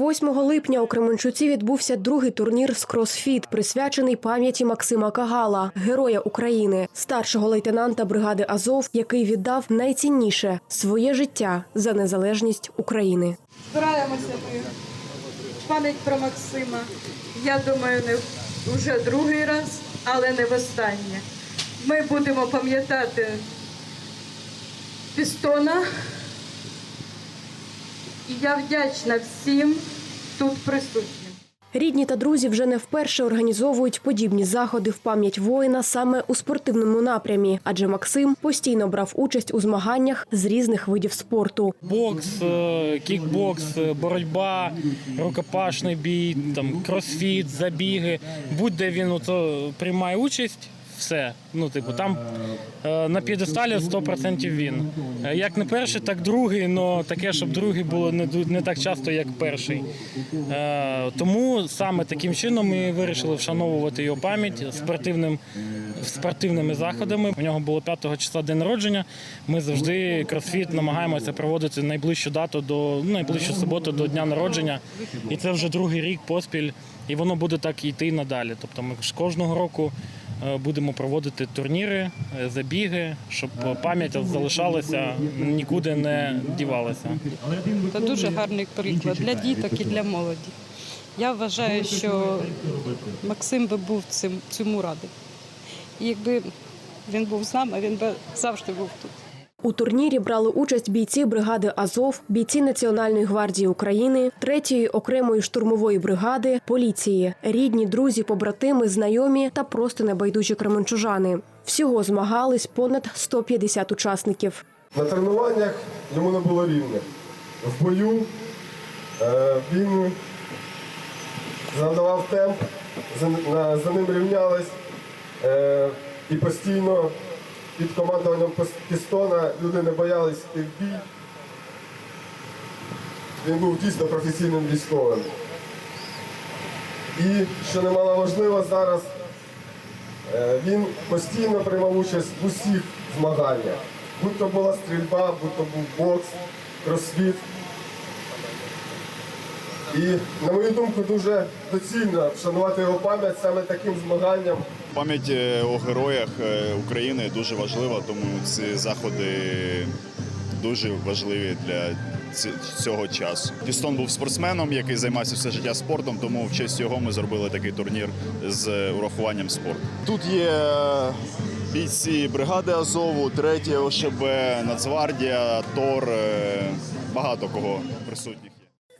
8 липня у Кременчуці відбувся другий турнір з кросфіт, присвячений пам'яті Максима Кагала, героя України, старшого лейтенанта бригади Азов, який віддав найцінніше своє життя за незалежність України. Збираємося ми пам'ять про Максима. Я думаю, не вже другий раз, але не востаннє. Ми будемо пам'ятати Пістона. І я вдячна всім тут присутнім. Рідні та друзі вже не вперше організовують подібні заходи в пам'ять воїна саме у спортивному напрямі, адже Максим постійно брав участь у змаганнях з різних видів спорту. Бокс, е, кікбокс, е, боротьба, рукопашний бій, там кросфіт, забіги. Будь-де він ото приймає участь. Все, ну типу, там е, на п'єдесталі 100% він. Е, Як не перший, так другий, але таке, щоб другий було не, не так часто, як перший. Е, тому саме таким чином ми вирішили вшановувати його пам'ять спортивним, спортивними заходами. У нього було 5 числа день народження. Ми завжди кросфіт намагаємося проводити найближчу дату до ну, найближчу суботу до дня народження. І це вже другий рік поспіль, і воно буде так йти надалі. Тобто ми ж кожного року будемо проводити турніри, е, забіги, щоб пам'ять залишалася, нікуди не дівалася. Це дуже гарний приклад для діток і для молоді. Я вважаю, що Максим би був цим, цьому радий. І якби він був з нами, він би завжди був тут. У турнірі брали участь бійці бригади Азов, бійці Національної гвардії України, третьої окремої штурмової бригади, поліції, рідні, друзі, побратими, знайомі та просто небайдужі кременчужани. Всього змагались понад 150 учасників. На тренуваннях йому не було рівних. В бою е, він задавав темп, за, ним рівнялись е, і постійно під командуванням Пістона люди не боялись йти в бій. Він був дійсно професійним військовим. І, що немало важливо зараз, Е, Він постійно приймав участь в усіх змаганнях. Будь то була стрільба, будь то був бокс, кросфіт. І, на мою думку, дуже доцільно вшанувати його пам'ять саме таким змаганням. Пам'ять е, о героях е, України дуже важлива, тому ці заходи дуже важливі для цього часу. Пістон був спортсменом, який займався все життя спортом, тому в честь його ми зробили такий турнір з урахуванням спорту. Тут є бійці бригади Азову, третє ОШБ, Нацгвардія, ТОР, е, багато кого присутніх.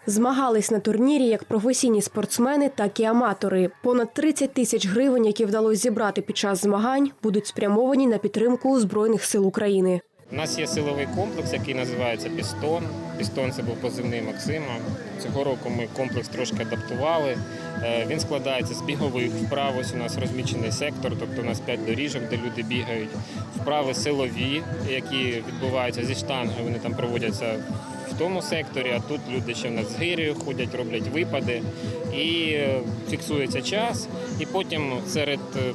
Змагались на турнірі як професійні спортсмени, так і аматори. Понад 30 тисяч гривень, які вдалося зібрати під час змагань, будуть спрямовані на підтримку збройних сил України. У нас є силовий комплекс, який називається Пістон. Пістон це був позивний Максима. Цього року ми комплекс трошки адаптували. Е, Він складається з бігових вправ. Ось у нас розмічений сектор, тобто у нас п'ять доріжок, де люди бігають. Вправи силові, які відбуваються зі штанги, вони там проводяться в тому секторі, а тут люди ще в нас з гирею ходять, роблять випади і е, фіксується час. І потім серед е,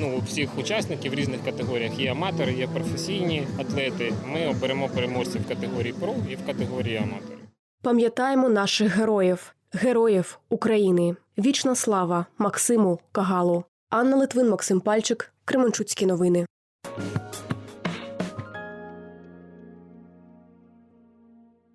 ну, у всіх учасників в різних категоріях є аматори, є професійні атлети. Ми оберемо переможців в категорії ПРО і в категорії аматори. Пам'ятаємо наших героїв, героїв України. Вічна слава Максиму Кагалу. Анна Литвин, Максим Пальчик, Кременчуцькі новини.